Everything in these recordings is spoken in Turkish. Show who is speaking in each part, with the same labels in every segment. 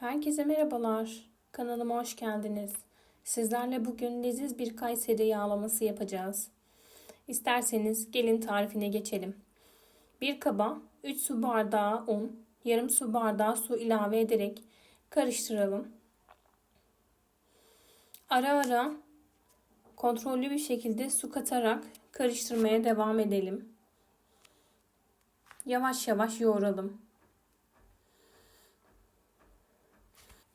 Speaker 1: Herkese merhabalar. Kanalıma hoş geldiniz. Sizlerle bugün leziz bir Kayseri yağlaması yapacağız. İsterseniz gelin tarifine geçelim. Bir kaba 3 su bardağı un, yarım su bardağı su ilave ederek karıştıralım. Ara ara kontrollü bir şekilde su katarak karıştırmaya devam edelim. Yavaş yavaş yoğuralım.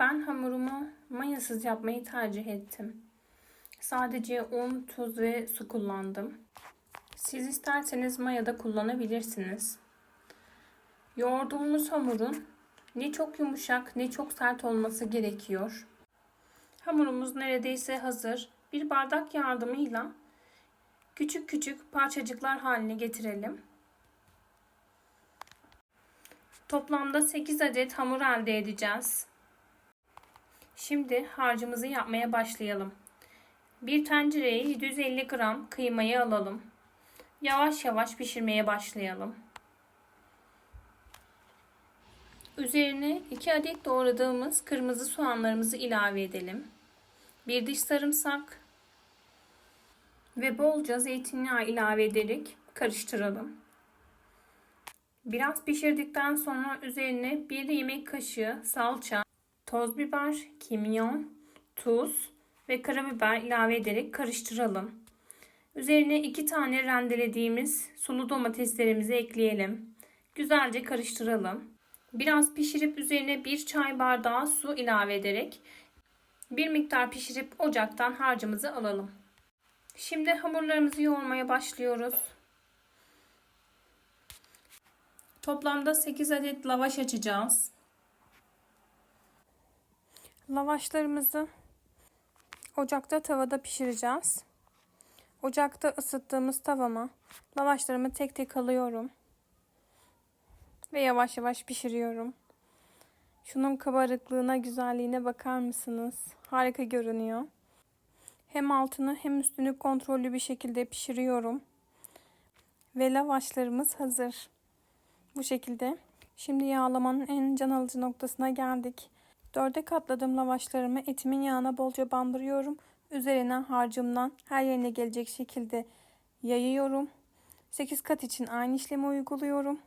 Speaker 1: Ben hamurumu mayasız yapmayı tercih ettim. Sadece un, tuz ve su kullandım. Siz isterseniz maya da kullanabilirsiniz. Yoğurduğumuz hamurun ne çok yumuşak ne çok sert olması gerekiyor. Hamurumuz neredeyse hazır. Bir bardak yardımıyla küçük küçük parçacıklar haline getirelim. Toplamda 8 adet hamur elde edeceğiz. Şimdi harcımızı yapmaya başlayalım. Bir tencereye 750 gram kıymayı alalım. Yavaş yavaş pişirmeye başlayalım. Üzerine 2 adet doğradığımız kırmızı soğanlarımızı ilave edelim. Bir diş sarımsak ve bolca zeytinyağı ilave ederek karıştıralım. Biraz pişirdikten sonra üzerine 1 yemek kaşığı salça, toz biber, kimyon, tuz ve karabiber ilave ederek karıştıralım. Üzerine 2 tane rendelediğimiz sulu domateslerimizi ekleyelim. Güzelce karıştıralım. Biraz pişirip üzerine 1 çay bardağı su ilave ederek bir miktar pişirip ocaktan harcımızı alalım. Şimdi hamurlarımızı yoğurmaya başlıyoruz. Toplamda 8 adet lavaş açacağız. Lavaşlarımızı ocakta tavada pişireceğiz. Ocakta ısıttığımız tavama lavaşlarımı tek tek alıyorum. Ve yavaş yavaş pişiriyorum. Şunun kabarıklığına, güzelliğine bakar mısınız? Harika görünüyor. Hem altını hem üstünü kontrollü bir şekilde pişiriyorum. Ve lavaşlarımız hazır. Bu şekilde. Şimdi yağlamanın en can alıcı noktasına geldik. Dörde katladığım lavaşlarımı etimin yağına bolca bandırıyorum. Üzerine harcımdan her yerine gelecek şekilde yayıyorum. 8 kat için aynı işlemi uyguluyorum.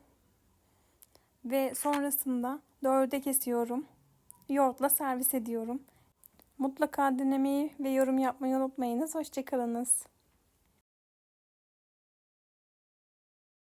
Speaker 1: Ve sonrasında dörde kesiyorum. Yoğurtla servis ediyorum. Mutlaka denemeyi ve yorum yapmayı unutmayınız. Hoşçakalınız.